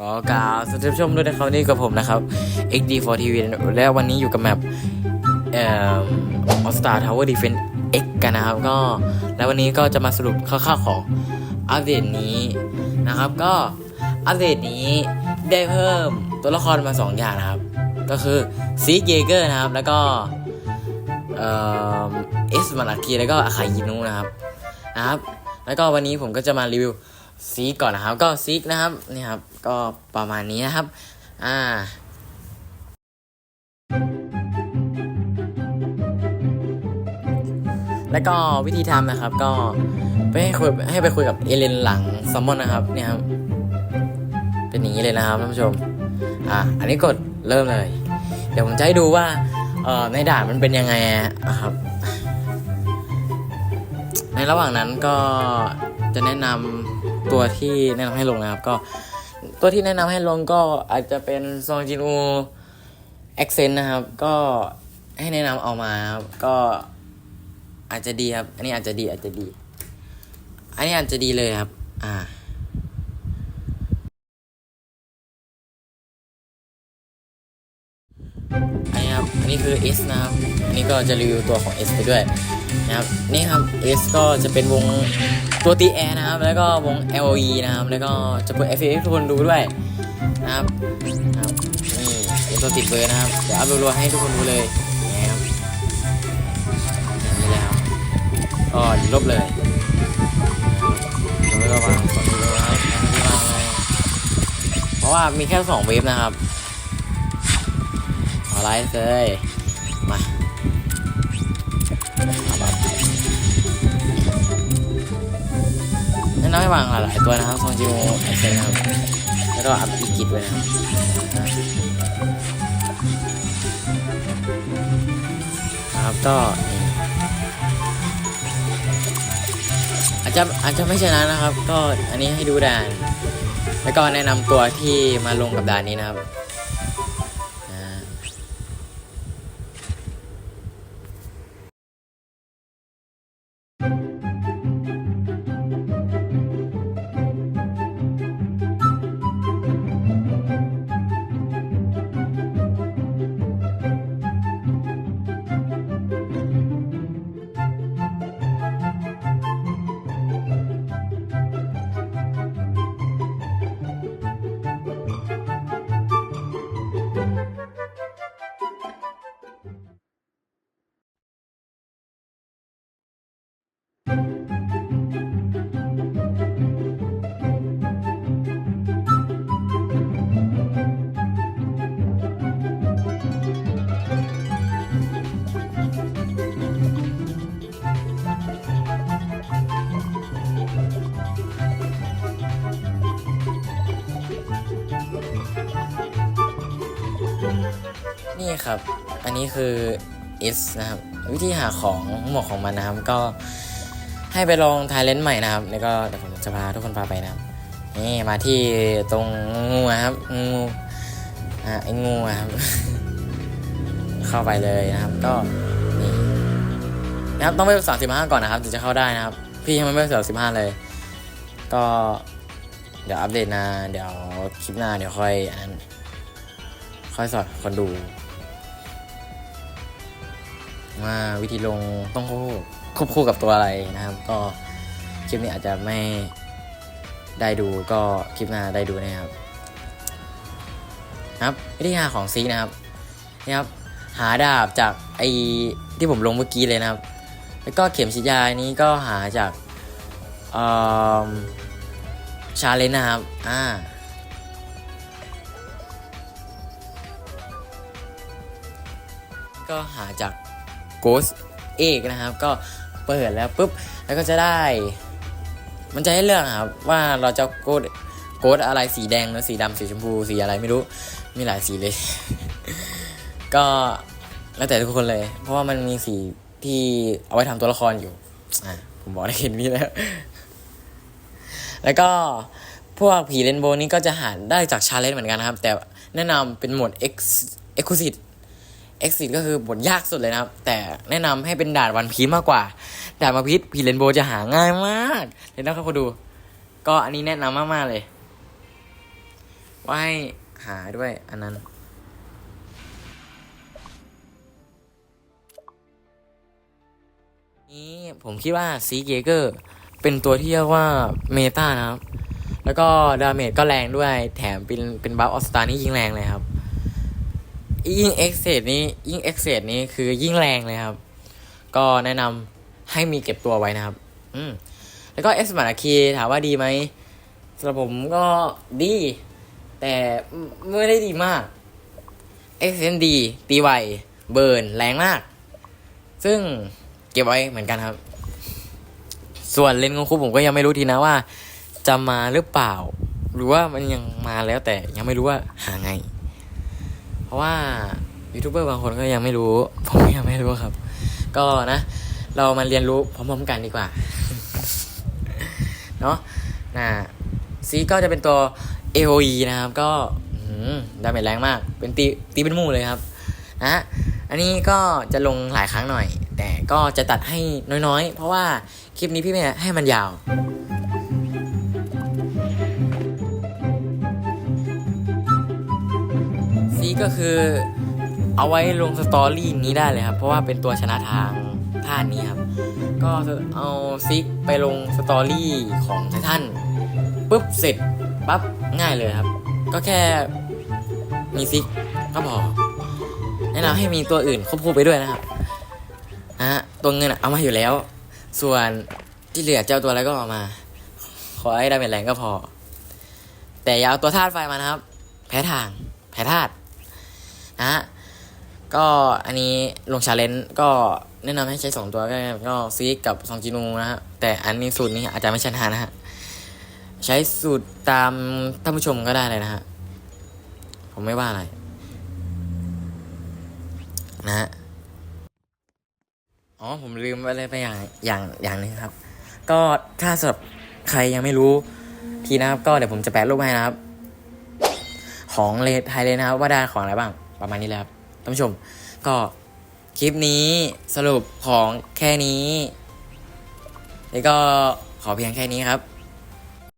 ก็กล่าวสวัสดีผู้ชมด้วยนะครับนี่กับผมนะครับ XD4TV และวันนี้อยู่กับแมปเอ่อ All Star Tower Defense X กันนะครับ ก็แล้ววันนี้ก็จะมาสรุปคร่าวๆของอัปเดตนี้นะครับ ก็อัปเดตนี้ได้เพิ่มตัวละครมา 2 อย่างนะครับ ก็คือซีเยเกอร์นะครับ แล้วก็เอ่อเอสมาราคีแล้วก็อาคายินุนะครับนะครับ แล้วก็วันนี้ผมก็จะมารีวิว ซีก่อนนะครับ ก็ซีกนะครับนี่ครับ ก็ประมาณนี้นะครับ อ่าแล้วก็วิธีทำนะครับก็ไปให้คุยให้ไปคุยกับเอเลนหลังซัมมอนนะครับเนี่ยครับเป็นอย่างนี้เลยนะครับท่านผู้ชมอ่าอันนี้กดเริ่มเลย เดี๋ยวผมจะให้ดูว่าเอ่อในด่านมันเป็นยังไงอะครับ ในระหว่างนั้นก็จะแนะนำ ตัวที่แนะนำให้ลงนะครับ ก็ตัวที่แนะนำให้ลงก็อาจจะเป็นซองจินูเอ็กเซนนะครับ ก็ให้แนะนำเอามาครับก็อาจจะดีครับ อันนี้อาจจะดีอาจจะดี อันนี้อาจจะดีเลยครับ อ่าอันนี้ครับ อันนี้คือ S นะครับ อันนี้ก็จะรีวิวตัวของ S ไปด้วย นะครับนี่ครับ S ก็จะเป็นวงตัวตีแอร์นะครับ แล้วก็วง LE นะครับ แล้วก็จะเปิด FA ให้ทุกคนดูด้วยนะครับนะครับนี่เป็นตัวติดเบอร์นะครับ เดี๋ยวอัพรัวๆให้ทุกคนดูเลยนี่ครับอย่างนี้แล้วก็ลบเลยแล้วก็วางสองเลยนะครับที่วางเลยเพราะว่ามีแค่สองเวฟนะครับอาไลฟ์เลย นะนำให้วางหลายตัวนะครับซองจิโมไอเซนนะครับแล้วก็อัพอีกิด้วยนะครับครับก็นี่อาจจะอาจจะไม่ชนะนะครับ ก็อันนี้ให้ดูด่าน แล้วก็แนะนำตัวที่มาลงกับด่านนี้นะครับอ่า นี่ครับ อันนี้คือ S นะครับ วิธีหาของหมวกของมันนะครับ ก็ให้ไปลองทายเลนส์ใหม่นะครับ แล้วก็เดี๋ยวผมจะพาทุกคนพาไปนะครับ นี่มาที่ตรงงูนะครับ งูอะไอ้งูอะครับ เข้าไปเลยนะครับ ก็นี่นะครับต้องไปสามสิบห้าก่อนนะครับถึงจะเข้าได้นะครับ พี่ยังไม่ไปสามสิบห้าเลย ก็ เดี๋ยวอัปเดตนะเดี๋ยวคลิปหน้าเดี๋ยวค่อยอันค่อยสอนคนดู ว่าวิธีลงต้องควบคู่กับตัวอะไรนะครับ ก็คลิปนี้อาจจะไม่ได้ดูก็คลิปหน้าได้ดูนะครับนะครับวิธีหาของซีนะครับนี่ครับหาดาบจากไอที่ผมลงเมื่อกี้เลยนะครับ แล้วก็เข็มฉีดยานี้ก็หาจาก ชาเลนนะครับ อ่า ก็หาจาก Ghost เอกนะครับ ก็เปิดแล้วปุ๊บ แล้วก็จะได้ มันจะให้เลือกนะครับ ว่าเราจะโกดโกดอะไรสีแดงหรือสีดำสีชมพูสีอะไรไม่รู้ มีหลายสีเลย ก็แล้วแต่ทุกคนเลย เพราะว่ามันมีสีที่เอาไว้ทำตัวละครอยู่ อะผมบอกได้เห็นนี้แล้ว แล้วก็พวกผีเรนโบว์นี้ก็จะหาได้จากชาเลนจ์เหมือนกันนะครับ แต่แนะนำเป็นโหมด X Exclusive Exit ก็คือบทยากสุดเลยนะครับ แต่แนะนำให้เป็นด่านวันพีมากกว่า ด่านวันพีพีเรนโบจะหาง่ายมากเลยนะครับคุณดู ก็อันนี้แนะนำมากๆเลย ว่าให้หาด้วยอันนั้นนี้ผมคิดว่าซีเกเกอร์ เป็นตัวที่เรียกว่าเมตานะครับ แล้วก็ดาเมจก็แรงด้วย แถมเป็นเป็นบัฟออสตานี่ยิ่งแรงเลยครับ ยิ่งเอ็กเซดนี้ยิ่งเอ็กเซดนี้คือยิ่งแรงเลยครับ ก็แนะนำให้มีเก็บตัวไว้นะครับ อืมแล้วก็เอ็กซ์มาร์คีถามว่าดีไหมสำหรับผมก็ดี แต่ไม่ได้ดีมากเอ็กเซนดีตีไวเบิร์นแรงมาก ซึ่งเก็บไว้เหมือนกันครับ ส่วนเลนส์ของครูผมก็ยังไม่รู้ทีนะว่า จะมาหรือเปล่า หรือว่ามันยังมาแล้วแต่ยังไม่รู้ว่าหาไง เพราะว่ายูทูบเบอร์บางคนก็ยังไม่รู้ ผมก็ยังไม่รู้ครับ ก็นะ เรามาเรียนรู้พร้อมๆกันดีกว่า เนาะนะซีก็จะเป็นตัว AOE นะครับ ก็ดาเมจแรงมาก เป็นตีตีเป็นมู่เลยครับนะอันนี้ก็จะลงหลายครั้งหน่อย แต่ก็จะตัดให้น้อยๆ เพราะว่า คลิปนี้พี่ไม่ให้มันยาวซีก็คือเอาไว้ลงสตอรี่นี้ได้เลยครับ เพราะว่าเป็นตัวชนะทางพาดนี้ครับ ก็เอาซิกไปลงสตอรี่ของไททันปุ๊บเสร็จปั๊บง่ายเลยครับ ก็แค่มีซิกก็พอแนะนำให้มีตัวอื่นควบคู่ไปด้วยนะครับนะฮะตัวเงินอะเอามาอยู่แล้ว ส่วนที่เหลือเจ้าตัวอะไรก็เอามา ขอให้ได้เป็นแรงก็พอ แต่อย่าเอาตัวธาตุไฟมานะครับ แพ้ทาง แพ้ธาตุนะฮะก็อันนี้ลงชาเลนจ์ก็แนะนำให้ใช้สองตัวก็ก็ซีกกับซองจินูนะฮะแต่อันนี้สูตรนี้อาจจะไม่ใช่ทานะฮะใช้สูตรตามท่านผู้ชมก็ได้เลยนะฮะผมไม่ว่าอะไร นะฮะ อ๋อผมลืมไปเลยไปอย่างอย่างอย่างนึงครับ ก็ถ้าสำหรับใครยังไม่รู้ทีนะครับ ก็เดี๋ยวผมจะแปะรูปให้นะครับ ของเลทไทยเลยนะครับ ว่าได้ของอะไรบ้างประมาณนี้แหละครับท่านผู้ชม ก็คลิปนี้สรุปของแค่นี้ แล้วก็ขอเพียงแค่นี้ครับ